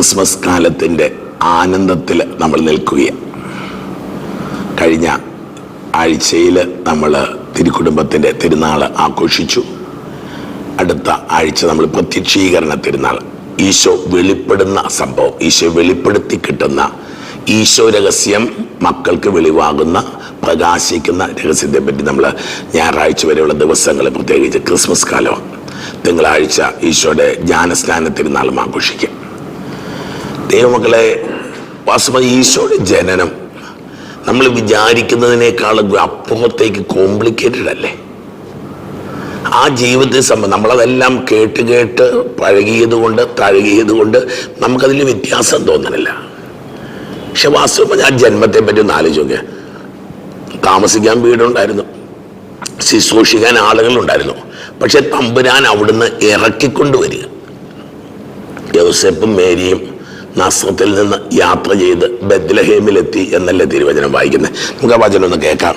Christmas കാലത്തിന്റെ ആനന്ദത്തിൽ നമ്മൾ നിൽക്കുകയാണ്. കഴിഞ്ഞ ആഴ്ചയിൽ നമ്മൾ തിരുക്കുടുംബത്തിന്റെ തിരുനാൾ ആഘോഷിച്ചു. അടുത്ത ആഴ്ച നമ്മൾ പ്രത്യക്ഷീകരണ തിരുനാൾ. ഈശോ വെളിപ്പെടുന്ന സംഭവം ഈശോ വെളിപ്പെടുത്തി കിട്ടുന്ന ഈശോ രഹസ്യം മക്കൾക്ക് വെളിവാകുന്ന പ്രകാശിക്കുന്ന രഹസ്യത്തെ പറ്റി നമ്മൾ ഞായറാഴ്ച വരെയുള്ള ദിവസങ്ങൾ പ്രത്യേകിച്ച് ക്രിസ്മസ് കാലമാണ്. തിങ്കളാഴ്ച ഈശോയുടെ ജ്ഞാനസ്നാന തിരുനാളും ആഘോഷിക്കും. ദൈവമക്കളെ വാസ്തവ ഈശോയുടെ ജനനം. നമ്മൾ വിചാരിക്കുന്നതിനേക്കാളും അപ്പുറത്തേക്ക് കോംപ്ലിക്കേറ്റഡ് അല്ലേ? ആ ജീവിതത്തെ സംബന്ധം നമ്മളതെല്ലാം കേട്ട് കേട്ട് പഴകിയത് കൊണ്ട് തഴകിയത് കൊണ്ട് നമുക്കതിൽ വ്യത്യാസം തോന്നണില്ല. പക്ഷെ വാസ്തവം ആ ജന്മത്തെ പറ്റി ഒന്ന് ആലോചിക്കുക താമസിക്കാൻ വീടുണ്ടായിരുന്നു. ശുശ്രൂഷിക്കാൻ ആളുകളുണ്ടായിരുന്നു. പക്ഷെ തമ്പുരാൻ അവിടുന്ന് ഇറക്കിക്കൊണ്ടുവരിക. യൗസെപ്പും മേരിയും നസ്രത്തിൽ നിന്ന് യാത്ര ചെയ്ത് ബദ്ലഹേമിലെത്തി എന്നല്ലേ തിരുവചനം വായിക്കുന്നത്? നമുക്ക് ആ വചനം ഒന്ന് കേൾക്കാം.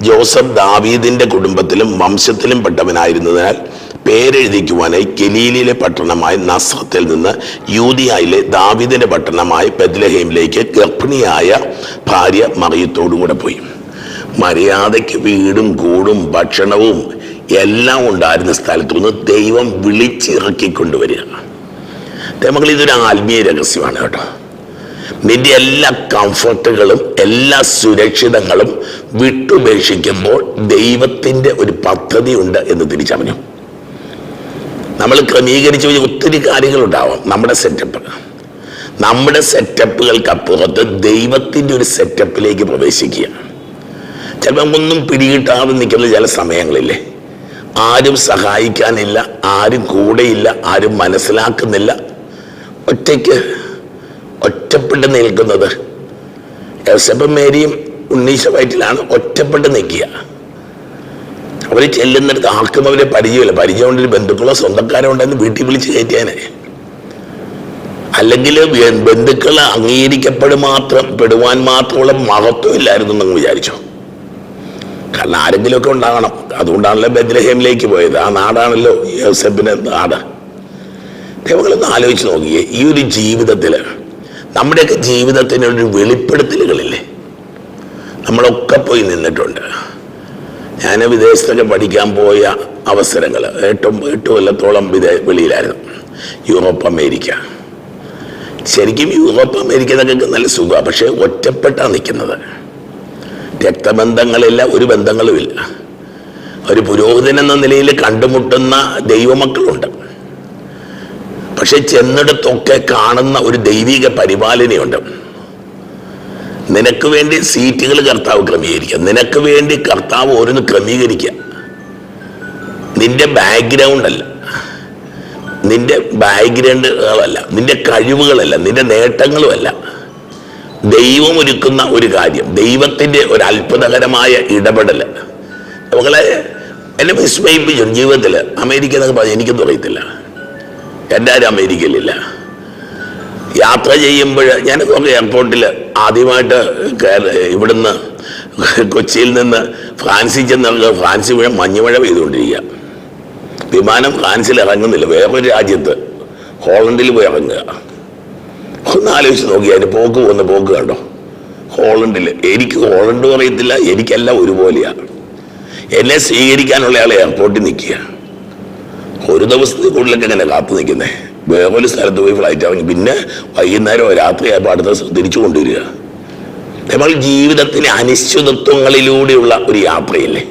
ജോസഫ് ദാവീദിന്റെ കുടുംബത്തിലും വംശത്തിലും പെട്ടവനായിരുന്നതിനാൽ പേരെഴുതിക്കുവാനായി കെലീലിലെ പട്ടണമായ നസ്രത്തിൽ നിന്ന് യൂതിയായിലെ ദാവീദിന്റെ പട്ടണമായ ബദ്ലഹേമിലേക്ക് ഗർഭിണിയായ ഭാര്യ മറിയത്തോടും കൂടെ പോയി. മര്യാദയ്ക്ക് വീടും കൂടും ഭക്ഷണവും എല്ലാം ഉണ്ടായിരുന്ന സ്ഥലത്തു നിന്ന് ദൈവം വിളിച്ചിറക്കിക്കൊണ്ടുവരിക. മക്കൾ ഇതൊരു ആത്മീയ രഹസ്യമാണ് കേട്ടോ. നിന്റെ എല്ലാ കംഫർട്ടുകളും എല്ലാ സുരക്ഷിതങ്ങളും വിട്ടുപേക്ഷിക്കുമ്പോൾ ദൈവത്തിന്റെ ഒരു പദ്ധതി ഉണ്ട് എന്ന് തിരിച്ചറിഞ്ഞു. നമ്മൾ ക്രമീകരിച്ച് വെച്ച ഒത്തിരി കാര്യങ്ങളുണ്ടാവാം നമ്മുടെ സെറ്റപ്പ് നമ്മുടെ സെറ്റപ്പുകൾക്കപ്പുറത്ത് ദൈവത്തിന്റെ ഒരു സെറ്റപ്പിലേക്ക് പ്രവേശിക്കുക. ചിലപ്പോൾ ഒന്നും പിടികിട്ടാതെ നിൽക്കുന്ന ചില സമയങ്ങളില്ലേ? ആരും സഹായിക്കാനില്ല ആരും കൂടെയില്ല ആരും മനസ്സിലാക്കുന്നില്ല ഒറ്റയ്ക്ക് ഒറ്റപ്പെട്ട് നിൽക്കുന്നത്. യോസഫും മേരിയും ഉണ്ണീശ വയറ്റിലാണ് ഒറ്റപ്പെട്ട് നിൽക്കുക. അവർ ചെല്ലുന്നിടത്ത് ആർക്കും അവരെ പരിചയമില്ല. പരിചയം കൊണ്ടൊരു ബന്ധുക്കളോ സ്വന്തക്കാരോ ഉണ്ടെന്ന് വീട്ടിൽ വിളിച്ച് കയറ്റിയാനെ അല്ലെങ്കിൽ ബന്ധുക്കൾ അംഗീകരിക്കപ്പെടും മാത്രം പെടുവാൻ മാത്രമുള്ള മഹത്വം ഇല്ലായിരുന്നു എന്ന് വിചാരിച്ചു. കാരണം ആരെങ്കിലുമൊക്കെ ഉണ്ടാകണം. അതുകൊണ്ടാണല്ലോ ബദ്രഹേമിലേക്ക് പോയത്. ആ നാടാണല്ലോ യോസഫിന്റെ നാട്. ദൈവങ്ങളൊന്ന് ആലോചിച്ച് നോക്കിയേ ഈ ഒരു ജീവിതത്തിൽ നമ്മുടെയൊക്കെ ജീവിതത്തിനൊരു വെളിപ്പെടുത്തലുകളില്ലേ? നമ്മളൊക്കെ പോയി നിന്നിട്ടുണ്ട്. ഞാൻ വിദേശത്തൊക്കെ പഠിക്കാൻ പോയ അവസരങ്ങൾ എട്ടും എട്ട് കൊല്ലത്തോളം വിദേ വെളിയിലായിരുന്നു. Europe America. ശരിക്കും യൂറോപ്പ് അമേരിക്ക എന്നൊക്കെ നല്ല സുഖമാണ് പക്ഷേ ഒറ്റപ്പെട്ടാണ് നിൽക്കുന്നത്. രക്തബന്ധങ്ങളില്ല ഒരു ബന്ധങ്ങളുമില്ല. ഒരു പുരോഹിതൻ എന്ന നിലയിൽ കണ്ടുമുട്ടുന്ന ദൈവമക്കളുണ്ട്. പക്ഷെ ചെന്നിടത്തൊക്കെ കാണുന്ന ഒരു ദൈവിക പരിപാലനയുണ്ട്. നിനക്ക് വേണ്ടി സീറ്റുകൾ കർത്താവ് ക്രമീകരിക്കുക. നിനക്ക് വേണ്ടി കർത്താവ് ഓരോന്ന് ക്രമീകരിക്കുക. നിന്റെ ബാക്ക്ഗ്രൗണ്ട് അല്ല. നിന്റെ ബാക്ക്ഗ്രൗണ്ടുകളല്ല നിന്റെ കഴിവുകളല്ല. നിന്റെ നേട്ടങ്ങളുമല്ല. ദൈവം ഒരുക്കുന്ന ഒരു കാര്യം. ദൈവത്തിന്റെ ഒരു അത്ഭുതകരമായ ഇടപെടൽ മകളെ എന്നെ വിസ്മയിപ്പിച്ചു. ജീവിതത്തിൽ അമേരിക്ക എന്നൊക്കെ പറഞ്ഞു എനിക്കൊന്നും അറിയത്തില്ല. എന്റെ ആരും അമേരിക്കയിലില്ല. യാത്ര ചെയ്യുമ്പോൾ ഞാൻ എയർപോർട്ടിൽ ആദ്യമായിട്ട് ഇവിടുന്ന് കൊച്ചിയിൽ നിന്ന് ഫ്രാൻസിൽ ചെന്ന് ഫ്രാൻസിൽ മുഴുവൻ മഞ്ഞുമഴ പെയ്തുകൊണ്ടിരിക്കുക. വിമാനം ഫ്രാൻസിൽ ഇറങ്ങുന്നില്ല. വേറൊരു രാജ്യത്ത് ഹോളണ്ടിൽ പോയി ഇറങ്ങുക. ഒന്ന് ആലോചിച്ച് നോക്കി അതിന് പോക്ക് പോകുന്ന പോക്ക് കണ്ടോ? ഹോളണ്ടിൽ. എനിക്ക് ഹോളണ്ട് അറിയത്തില്ല എനിക്കെല്ലാം ഒരുപോലെയാണ് എന്നെ സ്വീകരിക്കാനുള്ള ആൾ എയർപോർട്ടിൽ നിൽക്കുക. ഒരു ദിവസത്തിൽ കൂടുതലൊക്കെ ഇങ്ങനെ കാത്തു നിൽക്കുന്നേ. വേറൊരു സ്ഥലത്ത് പോയി ഫ്ലൈറ്റ് ഇറങ്ങി. പിന്നെ വൈകുന്നേരം രാത്രിയായപ്പോൾ അടുത്ത ദിവസം തിരിച്ചു കൊണ്ടുവരിക. നമ്മൾ ജീവിതത്തിലെ അനിശ്ചിതത്വങ്ങളിലൂടെയുള്ള ഒരു യാത്രയില്ലേ?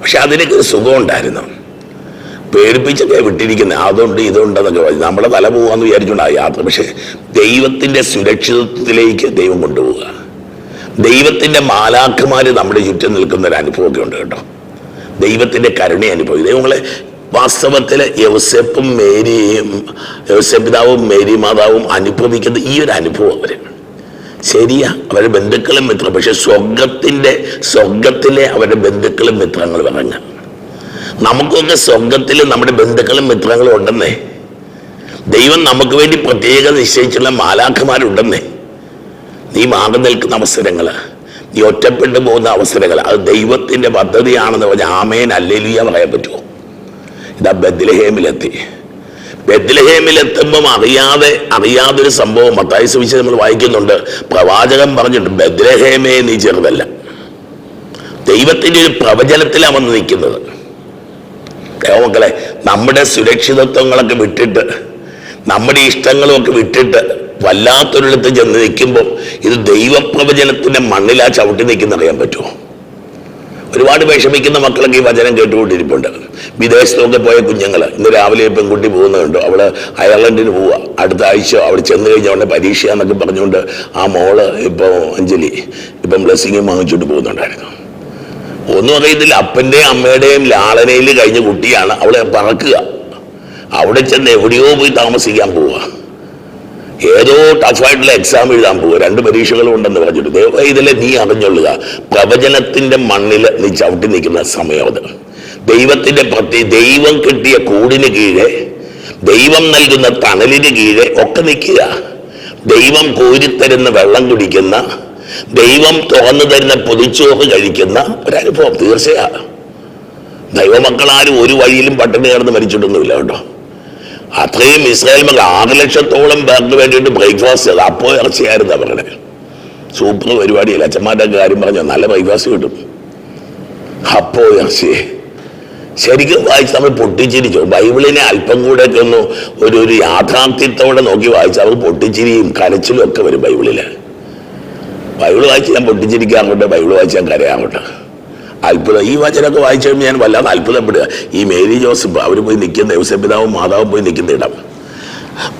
പക്ഷെ അതിനൊക്കെ ഒരു സുഖം ഉണ്ടായിരുന്നു പേടിപ്പിച്ചൊക്കെ വിട്ടിരിക്കുന്നത് അതുണ്ട് ഇതുണ്ടെന്നൊക്കെ പറഞ്ഞു. നമ്മുടെ തല പോകാമെന്ന് വിചാരിച്ചുകൊണ്ട് ആ യാത്ര. പക്ഷെ ദൈവത്തിന്റെ സുരക്ഷിതത്വത്തിലേക്ക് ദൈവം കൊണ്ടുപോവുക. ദൈവത്തിന്റെ മാലാഖമാർ നമ്മുടെ ചുറ്റും നിൽക്കുന്ന ഒരു അനുഭവമൊക്കെ ഉണ്ട് കേട്ടോ. ദൈവത്തിന്റെ കരുണ അനുഭവിക്കും ദൈവങ്ങളെ വാസ്തവത്തിൽ യവസെപ്പും മേരിയും യവസപിതാവും മേരി മാതാവും അനുഭവിക്കുന്ന ഈ ഒരു അനുഭവം അവർ ശരിയാ അവരുടെ ബന്ധുക്കളും മിത്രം. പക്ഷെ സ്വർഗത്തിന്റെ സ്വർഗത്തിലെ അവരുടെ ബന്ധുക്കളും മിത്രങ്ങളും ഇറങ്ങ നമുക്കൊക്കെ സ്വർഗത്തിൽ നമ്മുടെ ബന്ധുക്കളും മിത്രങ്ങളും ഉണ്ടെന്നേ. ദൈവം നമുക്ക് വേണ്ടി പ്രത്യേക നിശ്ചയിച്ചുള്ള മാലാഖമാരുണ്ടെന്നേ. നീ മാറി നിൽക്കുന്ന അവസരങ്ങൾ നീ ഒറ്റപ്പെട്ടു പോകുന്ന അവസരങ്ങൾ അത് ദൈവത്തിന്റെ പദ്ധതിയാണെന്ന് പറഞ്ഞാൽ ആമേൻ അല്ലേലിയ പറയാൻ പറ്റുമോ? ഇതാ ബദ്ലഹേമിലെത്തി. ബദ്ലഹേമിലെത്തുമ്പം അറിയാതെ അറിയാതെ ഒരു സംഭവം മത്തായി സുവിശേഷം നമ്മൾ വായിക്കുന്നുണ്ട്. പ്രവാചകൻ പറഞ്ഞിട്ട് ബദ്ലഹേമേ നീ ചെറുതല്ല. ദൈവത്തിന്റെ ഒരു പ്രവചനത്തിലാണ് വന്ന് നിൽക്കുന്നത്. മക്കളെ നമ്മുടെ സുരക്ഷിതത്വങ്ങളൊക്കെ വിട്ടിട്ട് നമ്മുടെ ഇഷ്ടങ്ങളുമൊക്കെ വിട്ടിട്ട് വല്ലാത്തൊരിടത്ത് ചെന്ന് നിൽക്കുമ്പോൾ ഇത് ദൈവപ്രവചനത്തിന്റെ മണ്ണിലാ ചവിട്ടി നിൽക്കുന്ന അറിയാൻ പറ്റുമോ? ഒരുപാട് വിഷമിക്കുന്ന മക്കളൊക്കെ ഈ വചനം കേട്ടുകൊണ്ടിരിപ്പുണ്ട്. വിദേശത്തൊക്കെ പോയ കുഞ്ഞുങ്ങൾ ഇന്ന് രാവിലെ പെൺകുട്ടി പോകുന്നുണ്ട്. അവൾ അയർലൻഡിന് പോവുക അടുത്ത ആഴ്ച അവിടെ ചെന്ന് കഴിഞ്ഞ അവളുടെ പരീക്ഷ എന്നൊക്കെ പറഞ്ഞുകൊണ്ട് ആ മോൾ ഇപ്പോൾ അഞ്ജലി ഇപ്പം ബ്ലെസ്സിങ്ങും വാങ്ങിച്ചുകൊണ്ട് പോകുന്നുണ്ടായിരുന്നു. ഒന്നും അറിയത്തില്ല. അപ്പന്റെയും അമ്മയുടെയും ലാളനയിൽ കഴിഞ്ഞ കുട്ടിയാണ് അവളെ പറക്കുക. അവിടെ ചെന്ന് എവിടെയോ പോയി താമസിക്കാൻ പോവുക ഏതോ ടഫായിട്ടുള്ള എക്സാം എഴുതാൻ പോവുക. രണ്ട് പരീക്ഷകളും ഉണ്ടെന്ന് പറഞ്ഞിട്ട്. ദൈവം ഇതിലെ നീ അറിഞ്ഞൊള്ളുക. പ്രവചനത്തിന്റെ മണ്ണിൽ നീ ചവിട്ടി നിൽക്കുന്ന സമയം അത്. ദൈവത്തിന്റെ പ്രത്യേക ദൈവം കിട്ടിയ കൂടിന് കീഴെ ദൈവം നൽകുന്ന തണലിന് കീഴെ ഒക്കെ നിൽക്കുക. ദൈവം കോരിത്തരുന്ന വെള്ളം കുടിക്കുന്ന ദൈവം തുറന്നു തരുന്ന പൊതിച്ചോറ് കഴിക്കുന്ന ഒരനുഭവം. തീർച്ചയാ. ദൈവമക്കളാരും ഒരു വഴിയിലും പട്ടിണി കിടന്ന് മരിച്ചിട്ടൊന്നുമില്ല കേട്ടോ. അത്രയും ഇസ്രായേൽ മക്കൾ ആറ് ലക്ഷത്തോളം പേർക്ക് വേണ്ടിയിട്ട് ബ്രേക്ക്ഫാസ്റ്റ് ചെയ്ത് അപ്പോൾ ഇറച്ചിയായിരുന്നു അവരുടെ. സൂപ്പർ പരിപാടിയല്ല. അച്ഛന്മാരുടെ കാര്യം പറഞ്ഞാൽ നല്ല ബ്രേക്ക്ഫാസ്റ്റ് കിട്ടും. അപ്പോ ഇറച്ചി. ശരിക്കും വായിച്ച് നമ്മൾ പൊട്ടിച്ചിരിച്ചു. ബൈബിളിനെ അല്പം കൂടെ ഒക്കെ ഒന്ന് ഒരു ഒരു യാഥാർത്ഥ്യത്തോടെ നോക്കി വായിച്ചാൽ അവർ പൊട്ടിച്ചിരിയും കരച്ചിലും ഒക്കെ വരും ബൈബിളിൽ ബൈബിൾ വായിച്ച് ഞാൻ പൊട്ടിച്ചിരിക്കാറുണ്ട് ബൈബിൾ വായിച്ച് ഞാൻ കരയാറുണ്ട് അത്ഭുതം. ഈ വചനമൊക്കെ വായിച്ചു കഴിയുമ്പോൾ ഞാൻ വല്ലാതെ അത്ഭുതപ്പെടുക. ഈ മേരി ജോസഫ് അവർ പോയി നിൽക്കുന്ന യൗസപിതാവും മാതാവും പോയി നിൽക്കുന്ന ഇടം.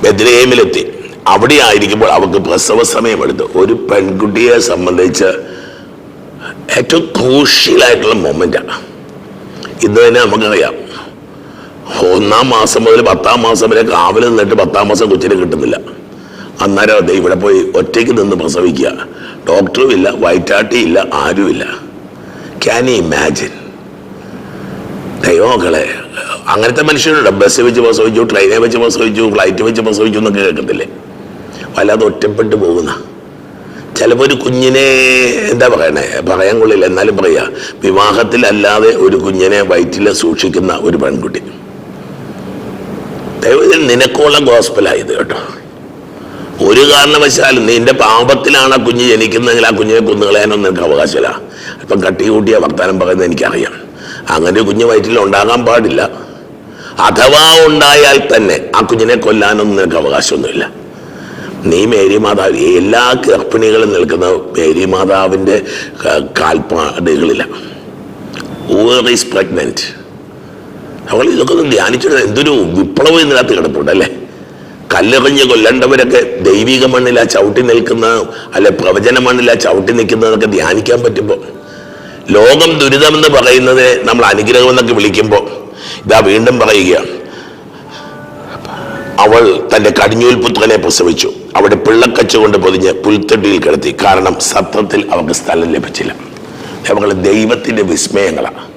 ബദ്രേമിലെത്തി അവിടെ ആയിരിക്കുമ്പോൾ അവർക്ക് പ്രസവ സമയമെടുത്തു. ഒരു പെൺകുട്ടിയെ സംബന്ധിച്ച് ഏറ്റവും ക്രൂഷ്യലായിട്ടുള്ള മൊമെന്റാണ് ഇന്ന് തന്നെ നമുക്കറിയാം. ഒന്നാം മാസം മുതൽ പത്താം മാസം വരെ കാവൽ നിന്നിട്ട് പത്താം മാസം കൊച്ചിനെ കിട്ടുന്നില്ല. അന്നേരം ഇവിടെ പോയി ഒറ്റയ്ക്ക് നിന്ന് പ്രസവിക്കുക. ഡോക്ടറും ഇല്ല വയറ്റാട്ടി ഇല്ല ആരുമില്ല. ക്യാൻ ഇമാജിൻ ദൈവമക്കളെ അങ്ങനത്തെ മനുഷ്യരുണ്ട്. ബസ് വെച്ച് പ്രസവിച്ചു ട്രെയിനെ വെച്ച് പ്രസവിച്ചു ഫ്ലൈറ്റ് വെച്ച് പ്രസവിച്ചു എന്നൊക്കെ കേൾക്കത്തില്ലേ? വല്ലാതെ ഒറ്റപ്പെട്ട് പോകുന്ന. ചിലപ്പോൾ ഒരു കുഞ്ഞിനെ എന്താ പറയണേ പറയാൻ കൊള്ളില്ല. എന്നാലും പറയാ വിവാഹത്തിലല്ലാതെ ഒരു കുഞ്ഞിനെ വയറ്റിൽ സൂക്ഷിക്കുന്ന ഒരു പെൺകുട്ടി. ദൈവത്തിൽ നിനക്കോളം ഗോസ്പലായത് കേട്ടോ. ഒരു കാരണവശാലും നിന്റെ പാപത്തിലാണ് ആ കുഞ്ഞ് ജനിക്കുന്നതെങ്കിൽ ആ കുഞ്ഞിനെ കൊന്നുകളയാനൊന്നും നിനക്ക് അവകാശമില്ല. അപ്പം കട്ടി കൂട്ടിയ വർത്താനം പറയുന്നത് എനിക്കറിയാം. അങ്ങനെ കുഞ്ഞ് വയറ്റിൽ ഉണ്ടാകാൻ പാടില്ല. അഥവാ ഉണ്ടായാൽ തന്നെ ആ കുഞ്ഞിനെ കൊല്ലാനൊന്നും നിനക്ക് അവകാശമൊന്നുമില്ല. നീ മേരി മാതാവ് എല്ലാ ഗർഭിണികളും നിൽക്കുന്ന മേരി മാതാവിന്റെ കാൽപ്പാടുകളിലാണ് അവൾ ഇതൊക്കെ ഒന്ന് ധ്യാനിച്ചിട്ട് എന്തൊരു വിപ്ലവം ഇതിനകത്ത് കിടപ്പുണ്ട് അല്ലേ? കല്ലെറിഞ്ഞ് കൊല്ലേണ്ടവരൊക്കെ ദൈവിക മണ്ണിലാ ചവിട്ടി നിൽക്കുന്ന അല്ലെ പ്രവചന മണ്ണിലാ ചവിട്ടി നിൽക്കുന്നതൊക്കെ ധ്യാനിക്കാൻ പറ്റുമ്പോൾ ലോകം ദുരിതമെന്ന് പറയുന്നതിനെ നമ്മൾ അനുഗ്രഹം എന്നൊക്കെ വിളിക്കുമ്പോൾ ഇതാ വീണ്ടും പറയുകയാണ്. അവൾ തന്റെ കടിഞ്ഞൂൽ പുത്രനെ പ്രസവിച്ചു. അവിടെ പിള്ളക്കച്ച കൊണ്ട് പൊതിഞ്ഞ് പുൽത്തൊട്ടിയിൽ കിടത്തി. കാരണം സത്വത്തിൽ അവർക്ക് സ്ഥലം ലഭിച്ചില്ല. അവൾ ദൈവത്തിന്റെ വിസ്മയങ്ങളാണ്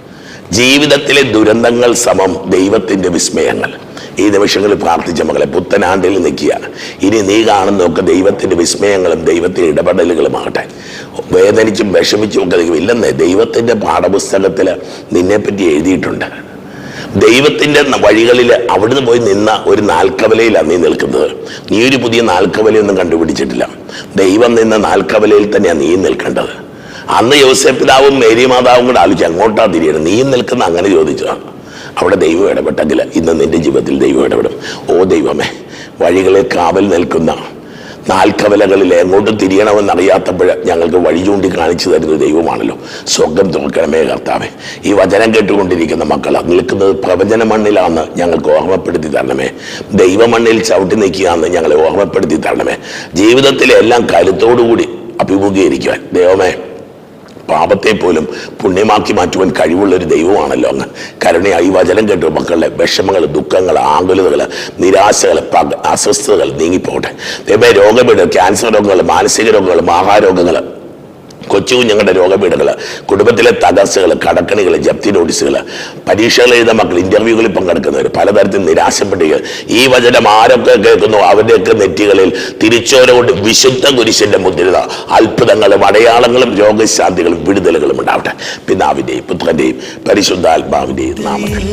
ജീവിതത്തിലെ ദുരന്തങ്ങൾ സമം ദൈവത്തിന്റെ വിസ്മയങ്ങൾ. ഈ നിമിഷങ്ങളിൽ പ്രാർത്ഥിച്ച മകളെ പുത്തനാണ്ടിൽ നിൽക്കുക ഇനി നീ കാണുന്നൊക്കെ ദൈവത്തിന്റെ വിസ്മയങ്ങളും ദൈവത്തിന്റെ ഇടപെടലുകളുമാകട്ടെ. വേദനിച്ചും വിഷമിച്ചും ഒക്കെ ഇല്ലെന്ന് ദൈവത്തിന്റെ പാഠപുസ്തകത്തിൽ നിന്നെപ്പറ്റി എഴുതിയിട്ടുണ്ട്. ദൈവത്തിന്റെ വഴികളിൽ അവിടുന്ന് പോയി നിന്ന ഒരു നാൽക്കവലയിലാണ് നീ നിൽക്കുന്നത്. നീ ഒരു പുതിയ നാൽക്കവലയൊന്നും കണ്ടുപിടിച്ചിട്ടില്ല. ദൈവം നിന്ന നാൽക്കവലയിൽ തന്നെയാണ് നീ നിൽക്കേണ്ടത്. അന്ന് യോസെപ്പിതാവും മേരി മാതാവും കൂടെ ആലോചിച്ച് അങ്ങോട്ടാ തിരിയണം. നീ നിൽക്കുന്ന അങ്ങനെ ചോദിച്ചതാണ് അവിടെ ദൈവം ഇടപെട്ടെങ്കിൽ ഇന്ന് നിന്റെ ജീവിതത്തിൽ ദൈവം ഇടപെടും. ഓ ദൈവമേ വഴികളെ കാവൽ നിൽക്കുന്ന നാൽക്കവലകളിൽ എങ്ങോട്ട് തിരിയണമെന്ന് അറിയാത്തപ്പോൾ ഞങ്ങൾക്ക് വഴി ചൂണ്ടി കാണിച്ചു തരുന്ന ദൈവമാണല്ലോ. സ്വർഗം തുറക്കണമേ കർത്താവേ. ഈ വചനം കേട്ടുകൊണ്ടിരിക്കുന്ന മക്കൾ നിൽക്കുന്നത് പ്രവചന മണ്ണിലാണെന്ന് ഞങ്ങൾക്ക് ഓർമ്മപ്പെടുത്തി തരണമേ. ദൈവമണ്ണിൽ ചവിട്ടി നിൽക്കുകയാണെന്ന് ഞങ്ങളെ ഓർമ്മപ്പെടുത്തി തരണമേ. ജീവിതത്തിലെ എല്ലാം കരുത്തോടുകൂടി അഭിമുഖീകരിക്കുവാൻ. ദൈവമേ പാപത്തെ പോലും പുണ്യമാക്കി മാറ്റുവാൻ കഴിവുള്ള ഒരു ദൈവമാണല്ലോ അങ്ങ്. കരുണയായി വചനം കേട്ടു മക്കളുടെ വിഷമങ്ങൾ ദുഃഖങ്ങൾ ആകുലതകൾ നിരാശകൾ അസ്വസ്ഥതകൾ നീങ്ങിപ്പോട്ടെ ദൈവമേ രോഗപീഠ ക്യാൻസർ രോഗങ്ങൾ മാനസിക രോഗങ്ങൾ മഹാരോഗങ്ങൾ കൊച്ചു കുഞ്ഞുങ്ങളുടെ രോഗപീഠകൾ കുടുംബത്തിലെ തകർച്ചകൾ കടക്കണികൾ ജപ്തി നോട്ടീസുകൾ പരീക്ഷകൾ എഴുതുന്ന മക്കൾ ഇന്റർവ്യൂകളിൽ പങ്കെടുക്കുന്നവർ പലതരത്തിൽ നിരാശപ്പെടുക. ഈ വചനം ആരൊക്കെ കേൾക്കുന്നു? അവരുടെയൊക്കെ നെറ്റികളിൽ തിരിച്ചോരോട് വിശുദ്ധ കുരിശിന്റെ മുദ്രിത അത്ഭുതങ്ങളും അടയാളങ്ങളും രോഗശാന്തികളും വിടുതലുകളും ഉണ്ടാവട്ടെ. പിതാവിന്റെയും പുത്രന്റെയും പരിശുദ്ധാത്മാവിന്റെയും നാമത്തിൽ.